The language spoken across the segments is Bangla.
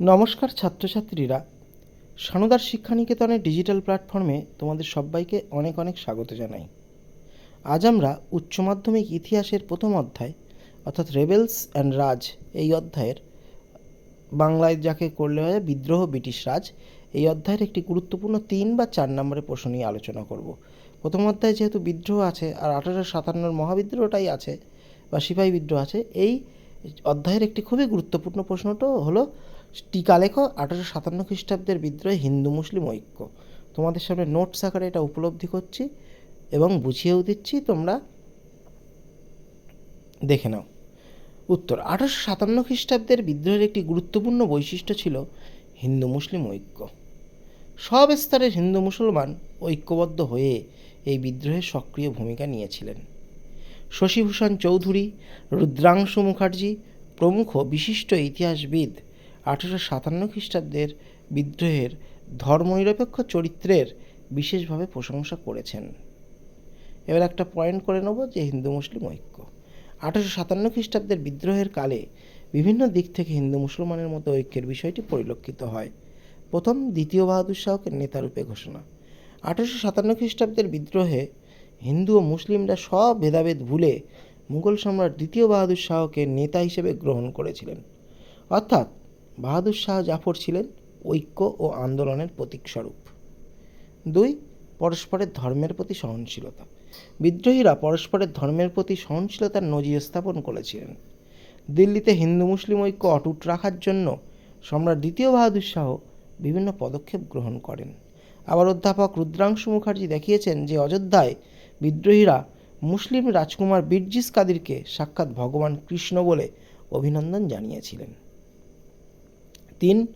নমস্কার ছাত্রছাত্রীরা। সানুদার শিক্ষানিকেতনের ডিজিটাল প্ল্যাটফর্মে তোমাদের সবাইকে অনেক অনেক স্বাগত জানাই। আজ আমরা উচ্চ মাধ্যমিক ইতিহাসের প্রথম অধ্যায়, অর্থাৎ রেবেলস অ্যান্ড রাজ, এই অধ্যায়ের বাংলায় যাকে করলে হয় বিদ্রোহ, ব্রিটিশ রাজ, এই অধ্যায়ের একটি গুরুত্বপূর্ণ তিন বা চার নম্বরের প্রশ্ন নিয়ে আলোচনা করব। প্রথম অধ্যায়ে যেহেতু বিদ্রোহ আছে আর আঠারোশো সাতান্নর মহাবিদ্রোহটাই আছে বা সিপাহী বিদ্রোহ আছে, এই অধ্যায়ের একটি খুবই গুরুত্বপূর্ণ প্রশ্নটা হলো, টিকা লেখো আঠারোশো সাতান্ন খ্রিস্টাব্দের বিদ্রোহে হিন্দু মুসলিম ঐক্য। তোমাদের সামনে নোটস আকারে এটা উপলব্ধি করছি এবং বুঝিয়েও দিচ্ছি, তোমরা দেখে নাও। উত্তর, আঠারোশো সাতান্ন খ্রিস্টাব্দের বিদ্রোহের একটি গুরুত্বপূর্ণ বৈশিষ্ট্য ছিল হিন্দু মুসলিম ঐক্য। সব স্তরের হিন্দু মুসলমান ঐক্যবদ্ধ হয়ে এই বিদ্রোহে সক্রিয় ভূমিকা নিয়েছিলেন। শশীভূষণ চৌধুরী, রুদ্রাংশু মুখার্জি প্রমুখ বিশিষ্ট ইতিহাসবিদ আঠেরোশো সাতান্ন খ্রিস্টাব্দের বিদ্রোহের ধর্মনিরপেক্ষ চরিত্রের বিশেষভাবে প্রশংসা করেছেন। এবার একটা পয়েন্ট করে নেব যে হিন্দু মুসলিম ঐক্য। আঠেরোশো সাতান্ন খ্রিস্টাব্দের বিদ্রোহের কালে বিভিন্ন দিক থেকে হিন্দু মুসলমানের মধ্যে ঐক্যের বিষয়টি পরিলক্ষিত হয়। প্রথম দ্বিতীয় বাহাদুর শাহকে নেতারূপে ঘোষণা। আঠেরোশো সাতান্ন খ্রিস্টাব্দের বিদ্রোহে হিন্দু ও মুসলিমরা সব ভেদাভেদ ভুলে মুঘল সম্রাট দ্বিতীয় বাহাদুর শাহকে নেতা হিসেবে গ্রহণ করেছিলেন। অর্থাৎ বাহাদুর শাহ জাফর ছিলেন ঐক্য ও আন্দোলনের প্রতীকস্বরূপ। দুই, পরস্পরের ধর্মের প্রতি সহনশীলতা। বিদ্রোহীরা পরস্পরের ধর্মের প্রতি সহনশীলতার নজির স্থাপন করেছিলেন। দিল্লিতে হিন্দু মুসলিম ঐক্য অটুট রাখার জন্য সম্রাট দ্বিতীয় বাহাদুর শাহ বিভিন্ন পদক্ষেপ গ্রহণ করেন। আবার অধ্যাপক রুদ্রাংশু মুখার্জি দেখিয়েছেন যে অযোধ্যায় বিদ্রোহীরা মুসলিম রাজকুমার বীরজিস কাদিরকে সাক্ষাৎ ভগবান কৃষ্ণ বলে অভিনন্দন জানিয়েছিলেন। তিন,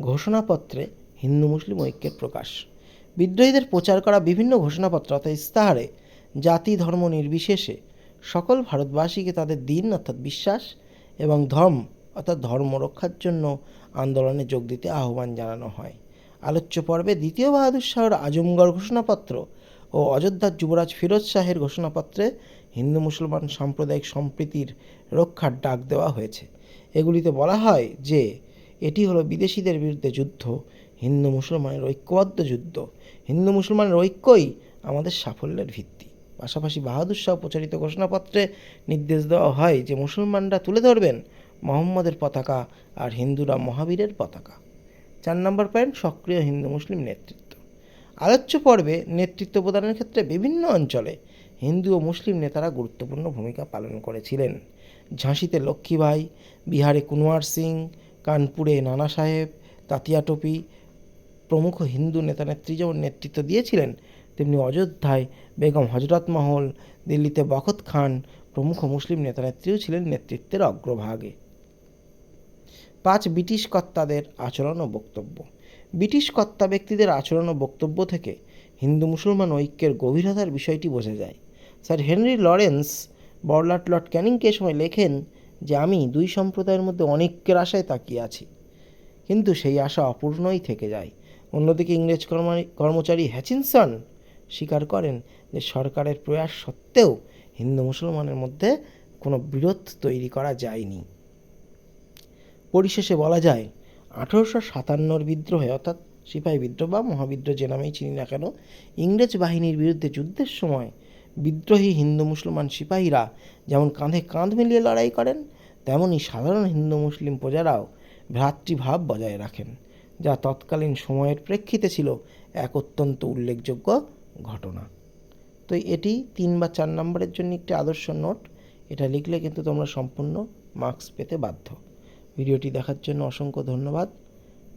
ঘোষণাপত্রে হিন্দু মুসলিম ঐক্যের প্রকাশ। বিদ্রোহীদের প্রচার করা বিভিন্ন ঘোষণাপত্র, অর্থাৎ ইস্তাহারে, জাতি, ধর্ম নির্বিশেষে সকল ভারতবাসীকে তাদের দিন, অর্থাৎ বিশ্বাস এবং ধর্ম, অর্থাৎ ধর্ম রক্ষার জন্য আন্দোলনে যোগ দিতে আহ্বান জানানো হয়। আলোচ্য পর্বে দ্বিতীয় বাহাদুর শাহর আজমগড় ঘোষণাপত্র ও অযোধ্যার যুবরাজ ফিরোজ শাহের ঘোষণাপত্রে হিন্দু মুসলমান সাম্প্রদায়িক সম্প্রীতির রক্ষার ডাক দেওয়া হয়েছে। এগুলিতে বলা হয় যে, এটি হলো বিদেশিদের বিরুদ্ধে যুদ্ধ, হিন্দু মুসলমানের ঐক্যবদ্ধ যুদ্ধ। হিন্দু মুসলমানের ঐক্যই আমাদের সাফল্যের ভিত্তি। পাশাপাশি বাহাদুর শাহ প্রচারিত ঘোষণাপত্রে নির্দেশ দেওয়া হয় যে, মুসলমানরা তুলে ধরবেন মোহাম্মদের পতাকা আর হিন্দুরা মহাবীরের পতাকা। চার নম্বর পয়েন্ট, সক্রিয় হিন্দু মুসলিম নেতৃত্ব। আলোচ্য পর্বে নেতৃত্ব প্রদানের ক্ষেত্রে বিভিন্ন অঞ্চলে হিন্দু ও মুসলিম নেতারা গুরুত্বপূর্ণ ভূমিকা পালন করেছিলেন। ঝাঁসিতে লক্ষ্মীবাই বিহারে কুনওয়ার সিং, কানপুরে নানা সাহেব, তাতিয়া টপি প্রমুখ হিন্দু নেতা নেত্রী যেমন নেতৃত্ব দিয়েছিলেন, তেমনি অযোধ্যায় বেগম হজরত মহল, দিল্লিতে বখত খান প্রমুখ মুসলিম নেতা নেত্রীও ছিলেন নেতৃত্বের অগ্রভাগে। পাঁচ ব্রিটিশ কর্তাদের আচরণ ও বক্তব্য। ব্রিটিশ কর্তা ব্যক্তিদের আচরণ ও বক্তব্য থেকে হিন্দু মুসলমান ঐক্যের গভীরতার বিষয়টি বোঝা যায়। স্যার হেনরি লরেন্স বড়লাট লর্ড ক্যানিংকে সময় লেখেন যে, আমি দুই সম্প্রদায়ের মধ্যে অনেকের আশায় তাকিয়ে আছি, কিন্তু সেই আশা অপূর্ণই থেকে যায়। অন্যদিকে ইংরেজ কর্মা- কর্মচারী হ্যাচিনসন স্বীকার করেন যে, সরকারের প্রয়াস সত্ত্বেও হিন্দু মুসলমানের মধ্যে কোনো বিরোধ তৈরি করা যায়নি। পরিশেষে বলা যায় আঠেরোশো সাতান্নর বিদ্রোহে, অর্থাৎ সিপাহী বিদ্রোহ বা মহাবিদ্রোহ যে নামেই চিনি না কেন, ইংরেজ বাহিনীর বিরুদ্ধে যুদ্ধের সময় বিদ্রোহী হিন্দু মুসলমান সিপাহীরা যেমন কাঁধে কাঁধ মিলিয়ে লড়াই করেন তেমনই সাধারণ হিন্দু মুসলিম প্রজারাও ভ্রাতৃভাব বজায় রাখেন, যা তৎকালীন সময়ের প্রেক্ষিতে ছিল এক অত্যন্ত উল্লেখযোগ্য ঘটনা। তো এটি তিন বা চার নম্বরের জন্য একটি আদর্শ নোট, এটা লিখলে কিন্তু তোমরা সম্পূর্ণ মার্কস পেতে বাধ্য। ভিডিওটি দেখার জন্য অসংখ্য ধন্যবাদ।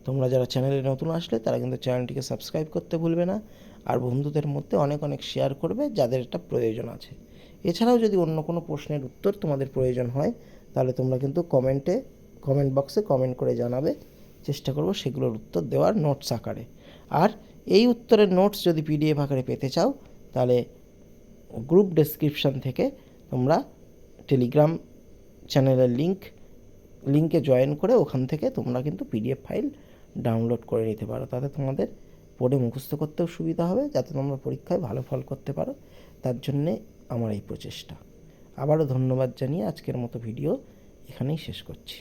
তোমরা যারা চ্যানেলে নতুন আসলে, তারা কিন্তু চ্যানেলটিকে সাবস্ক্রাইব করতে ভুলবে না। আর বন্ধুদের মধ্যে অনেক অনেক শেয়ার করবে যাদের এটা প্রয়োজন আছে। এছাড়াও যদি অন্য কোনো প্রশ্নের উত্তর তোমাদের প্রয়োজন হয়, তাহলে তোমরা কিন্তু কমেন্টে কমেন্ট বক্সে কমেন্ট করে জানাবে। চেষ্টা করব সেগুলোর উত্তর দেওয়ার নোটস আকারে। আর এই উত্তরের নোটস যদি পিডিএফ আকারে পেতে চাও, তাহলে গ্রুপ ডেসক্রিপশন থেকে তোমরা টেলিগ্রাম চ্যানেলের লিংক লিঙ্কে জয়েন করে ওখান থেকে তোমরা কিন্তু পিডিএফ ফাইল ডাউনলোড করে নিতে পারো। তাতে তোমাদের পড়ে মুখস্থ করতেও সুবিধা হবে, যাতে তোমরা পরীক্ষায় ভালো ফল করতে পারো। তার জন্যে আমার এই প্রচেষ্টা। আবারও ধন্যবাদ জানিয়ে আজকের মতো ভিডিও এখানেই শেষ করছি।